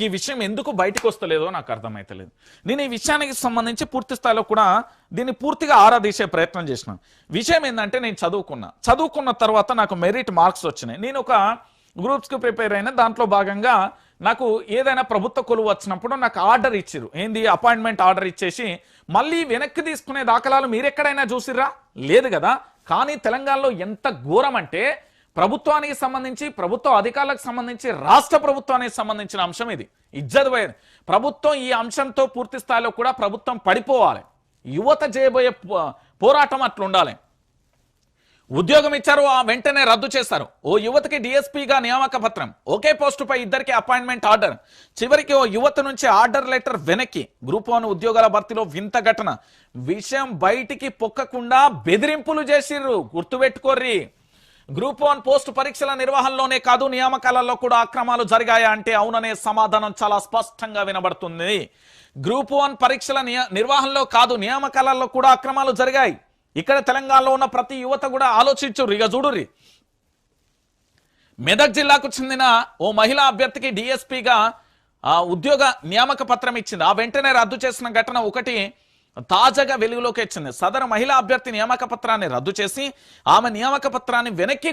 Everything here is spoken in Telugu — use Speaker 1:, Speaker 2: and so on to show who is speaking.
Speaker 1: ఈ విషయం ఎందుకు బయటకు వస్తలేదో నాకు అర్థమైతలేదు. నేను ఈ విషయానికి సంబంధించి పూర్తి స్థాయిలో కూడా దీన్ని పూర్తిగా ఆరాధీసే ప్రయత్నం చేసిన. విషయం ఏంటంటే నేను చదువుకున్నా. చదువుకున్న తర్వాత నాకు మెరిట్ మార్క్స్ వచ్చినాయి. నేను ఒక గ్రూప్స్కి ప్రిపేర్ అయిన దాంట్లో భాగంగా నాకు ఏదైనా ప్రభుత్వ కొలువు వచ్చినప్పుడు నాకు ఆర్డర్ ఇచ్చారు ఏంది? అపాయింట్మెంట్ ఆర్డర్ ఇచ్చేసి మళ్ళీ వెనక్కి తీసుకునే దాఖలాలు మీరెక్కడైనా చూసిర్రా? లేదు కదా. కానీ తెలంగాణలో ఎంత ఘోరం అంటే ప్రభుత్వానికి సంబంధించి ప్రభుత్వ అధికారులకు సంబంధించి రాష్ట్ర ప్రభుత్వానికి సంబంధించిన అంశం ఇది. ఇజ్జత్ పోయేది. ప్రభుత్వం ఈ అంశంతో పూర్తి స్థాయిలో కూడా ప్రభుత్వం పడిపోవాలి. యువత చేయబోయే పో- పోరాటం అట్లుండాలి. ఉద్యోగం ఇచ్చారు ఆ వెంటనే రద్దు చేశారు ఓ యువతకి డిఎస్పీగా నియామక పత్రం. ఒకే పోస్టుపై ఇద్దరికి అపాయింట్మెంట్ ఆర్డర్. చివరికి ఓ యువత నుంచి ఆర్డర్ లెటర్ వెనక్కి. గ్రూప్ వన్ ఉద్యోగాల భర్తీలో వింత ఘటన. విషయం బయటికి పొక్కకుండా బెదిరింపులు చేసిర్రు. గుర్తుపెట్టుకోర్రి. గ్రూప్ వన్ పోస్ట్ పరీక్షల నిర్వహణలోనే కాదు నియామకాలలో కూడా అక్రమాలు జరిగాయా అంటే అవుననే సమాధానం చాలా స్పష్టంగా వినబడుతుంది. గ్రూప్ వన్ పరీక్షల నియ- నిర్వహణలో కాదు నియామకాలలో కూడా అక్రమాలు జరిగాయి. ఇక్కడ తెలంగాణలో ఉన్న ప్రతి యువత కూడా ఆలోచించుర్రు. ఇక చూడుర్రి. మెదక్ జిల్లాకు చెందిన ఓ మహిళా అభ్యర్థికి డిఎస్పీగా ఉద్యోగ నియామక పత్రం ఇచ్చింది. ఆ వెంటనే రద్దు చేసిన ఘటన ఒకటి తాజాగా వెలుగులోకి వచ్చింది. సదరు మహిళా అభ్యర్థి నియామక పత్రాన్ని రద్దు చేసి ఆమె నియామక పత్రాన్ని వెనక్కి